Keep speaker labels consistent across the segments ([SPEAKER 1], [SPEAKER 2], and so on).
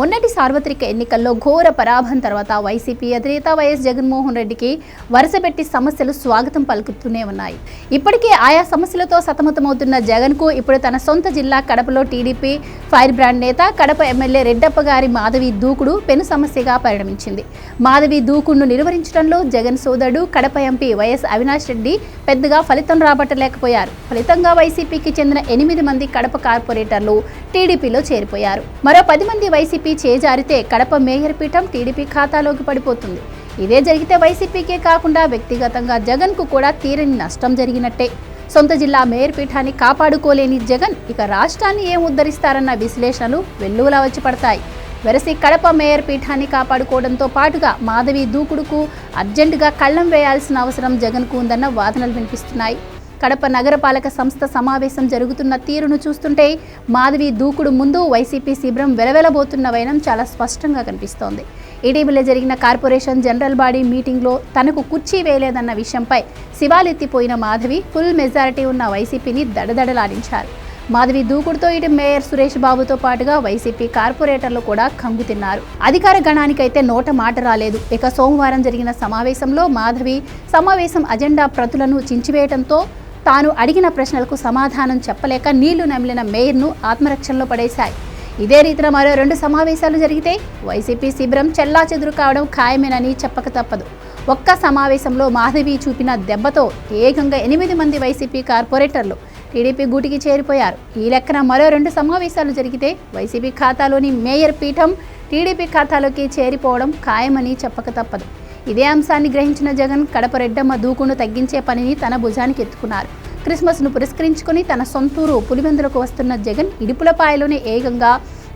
[SPEAKER 1] మొన్నటి సార్వత్రిక ఎన్నికల్లో ఘోర పరాభం తర్వాత వైసీపీ అధినేత వైఎస్ జగన్మోహన్ రెడ్డికి వరుసపెట్టి సమస్యలు స్వాగతం పలుకుతూనే ఉన్నాయి. ఇప్పటికే ఆయా సమస్యలతో సతమతమవుతున్న జగన్కు ఇప్పుడు తన సొంత జిల్లా కడపలో టీడీపీ ఫైర్ బ్రాండ్ నేత కడప ఎమ్మెల్యే రెడ్డప్ప గారి మాధవి దూకుడు పెను సమస్యగా పరిణమించింది. మాధవి దూకుడును నిర్వహించడంలో జగన్ సోదరుడు కడప ఎంపీ వైఎస్ అవినాష్ రెడ్డి పెద్దగా ఫలితం రాబట్టలేకపోయారు. ఫలితంగా వైసీపీకి చెందిన ఎనిమిది మంది కడప కార్పొరేటర్లు టీడీపీలో చేరిపోయారు. మరో పది మంది వైసీపీ చేజారితే కడప మేయర్ పీఠం టీడీపీ ఖాతాలోకి పడిపోతుంది. ఇదే జరిగితే వైసీపీకే కాకుండా వ్యక్తిగతంగా జగన్కు కూడా తీరని నష్టం జరిగినట్టే. సొంత జిల్లా మేయర్ పీఠాన్ని కాపాడుకోలేని జగన్ ఇక రాష్ట్రాన్ని ఏం ఉద్ధరిస్తారన్న విశ్లేషణలు వెల్లువలా వచ్చి పడతాయి. వెరసి కడప మేయర్ పీఠాన్ని కాపాడుకోవడంతో పాటుగా మాధవి దూకుడుకు అర్జెంటుగా కళ్ళం వేయాల్సిన అవసరం జగన్కు ఉందన్న వాదనలు వినిపిస్తున్నాయి. కడప నగరపాలక సంస్థ సమావేశం జరుగుతున్న తీరును చూస్తుంటే మాధవి దూకుడు ముందు వైసీపీ శిబిరం వెలవెలబోతున్న వైనం చాలా స్పష్టంగా కనిపిస్తోంది. ఇటీవల జరిగిన కార్పొరేషన్ జనరల్ బాడీ మీటింగ్లో తనకు కుర్చీ వేయలేదన్న విషయంపై శివాలెత్తిపోయిన మాధవి ఫుల్ మెజారిటీ ఉన్న వైసీపీని దడదడలాడించారు. మాధవి దూకుడుతో ఇటు మేయర్ సురేష్ బాబుతో పాటుగా వైసీపీ కార్పొరేటర్లు కూడా కంగు తిన్నారు. అధికార గణానికైతే నోట మాట రాలేదు. ఇక సోమవారం జరిగిన సమావేశంలో మాధవి సమావేశం అజెండా ప్రతులను చించివేయడంతో తాను అడిగిన ప్రశ్నలకు సమాధానం చెప్పలేక నీళ్ళు నమిలిన మేయర్ను ఆత్మరక్షణలో పడేశాయి. ఇదే రీతిన మరో రెండు సమావేశాలు జరిగితే వైసీపీ శిబిరం చెల్లా చెదురు కావడం ఖాయమేనని చెప్పక తప్పదు. ఒక్క సమావేశంలో మాధవి చూపిన దెబ్బతో ఏకంగా ఎనిమిది మంది వైసీపీ కార్పొరేటర్లు టీడీపీ గూటికి చేరిపోయారు. ఈ లెక్కన మరో రెండు సమావేశాలు జరిగితే వైసీపీ ఖాతాలోని మేయర్ పీఠం టీడీపీ ఖాతాలోకి చేరిపోవడం ఖాయమని చెప్పక తప్పదు. ఇదే అంశాన్ని గ్రహించిన జగన్ కడప రెడ్డమ్మ దూకును తగ్గించే పనిని తన భుజానికి ఎత్తుకున్నారు. క్రిస్మస్ను పురస్కరించుకుని తన సొంతూరు పులివెందులకు వస్తున్న జగన్ ఇడుపులపాయలోనే ఏకంగా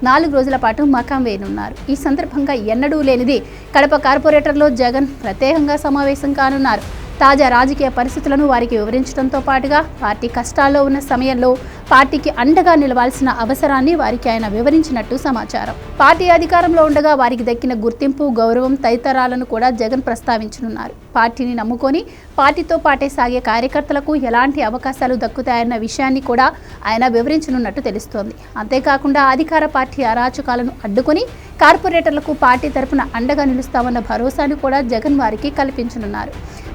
[SPEAKER 1] నాలుగు రోజుల పాటు మకాం వేయనున్నారు. ఈ సందర్భంగా ఎన్నడూ లేనిది కడప కార్పొరేటర్లో జగన్ ప్రత్యేకంగా సమావేశం కానున్నారు. తాజా రాజకీయ పరిస్థితులను వారికి వివరించడంతో పాటుగా పార్టీ కష్టాల్లో ఉన్న సమయంలో పార్టీకి అండగా నిలవాల్సిన అవసరాన్ని వారికి ఆయన వివరించినట్టు సమాచారం. పార్టీ అధికారంలో ఉండగా వారికి దక్కిన గుర్తింపు గౌరవం తదితరాలను కూడా జగన్ ప్రస్తావించనున్నారు. పార్టీని నమ్ముకొని పార్టీతో పాటే సాగే కార్యకర్తలకు ఎలాంటి అవకాశాలు దక్కుతాయన్న విషయాన్ని కూడా ఆయన వివరించనున్నట్టు తెలుస్తోంది. అంతేకాకుండా అధికార పార్టీ అరాచకాలను అడ్డుకొని కార్పొరేటర్లకు పార్టీ తరపున అండగా నిలుస్తామన్న భరోసాను కూడా జగన్ వారికి కల్పించనున్నారు.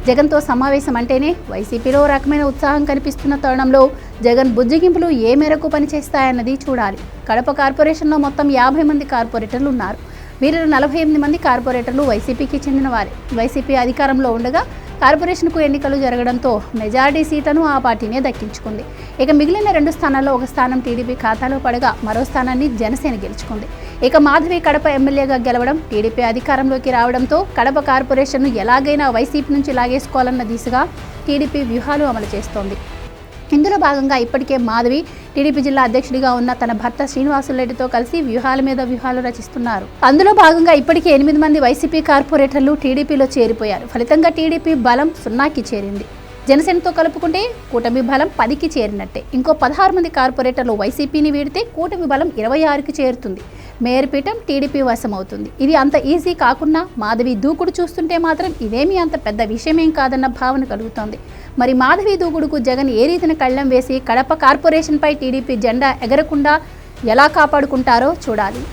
[SPEAKER 1] జగన్తో సమావేశం అంటేనే వైసీపీలో రకమైన ఉత్సాహం కనిపిస్తున్న తరుణంలో జగన్ బుజ్జగింపులు ఏ మేరకు పనిచేస్తాయన్నది చూడాలి. కడప కార్పొరేషన్లో మొత్తం యాభై మంది కార్పొరేటర్లు ఉన్నారు వీరిలో నలభై ఎనిమిది మంది కార్పొరేటర్లు వైసీపీకి చెందిన వారే వైసీపీ అధికారంలో ఉండగా కార్పొరేషన్కు ఎన్నికలు జరగడంతో మెజార్టీ సీట్లను ఆ పార్టీనే దక్కించుకుంది. ఇక మిగిలిన రెండు స్థానాల్లో ఒక స్థానం టీడీపీ ఖాతాలో పడగా మరో స్థానాన్ని జనసేన గెలుచుకుంది. ఇక మాధవి కడప ఎమ్మెల్యేగా గెలవడం టీడీపీ అధికారంలోకి రావడంతో కడప కార్పొరేషన్ను ఎలాగైనా వైసీపీ నుంచి లాగేసుకోవాలన్న దిశగా టీడీపీ వ్యూహాలు అమలు చేస్తోంది. ఇందులో భాగంగా ఇప్పటికే మాధవి టీడీపీ జిల్లా అధ్యక్షుడిగా ఉన్న తన భర్త శ్రీనివాసులరెడ్డితో కలిసి వ్యూహాల మీద వ్యూహాలు రచిస్తున్నారు. అందులో భాగంగా ఇప్పటికే ఎనిమిది మంది వైసీపీ కార్పొరేటర్లు టీడీపీలో చేరిపోయారు. ఫలితంగా టీడీపీ బలం సున్నాకి చేరింది. జనసేనతో కలుపుకుంటే కూటమి బలం పదికి చేరినట్టే. ఇంకో పదహారు మంది కార్పొరేటర్లు వైసీపీని వీడితే కూటమి బలం ఇరవై ఆరుకి చేరుతుంది. మేయర్పీఠం టీడీపీ వశమవుతుంది ఇది అంత ఈజీ కాకుండా మాధవి దూకుడు చూస్తుంటే మాత్రం ఇదేమీ అంత పెద్ద విషయమేం కాదన్న భావన కలుగుతోంది. మరి మాధవి దూకుడుకు జగన్ ఏ రీతిన కళ్ళం వేసి కడప కార్పొరేషన్పై టీడీపీ జెండా ఎగరకుండా ఎలా కాపాడుకుంటారో చూడాలి.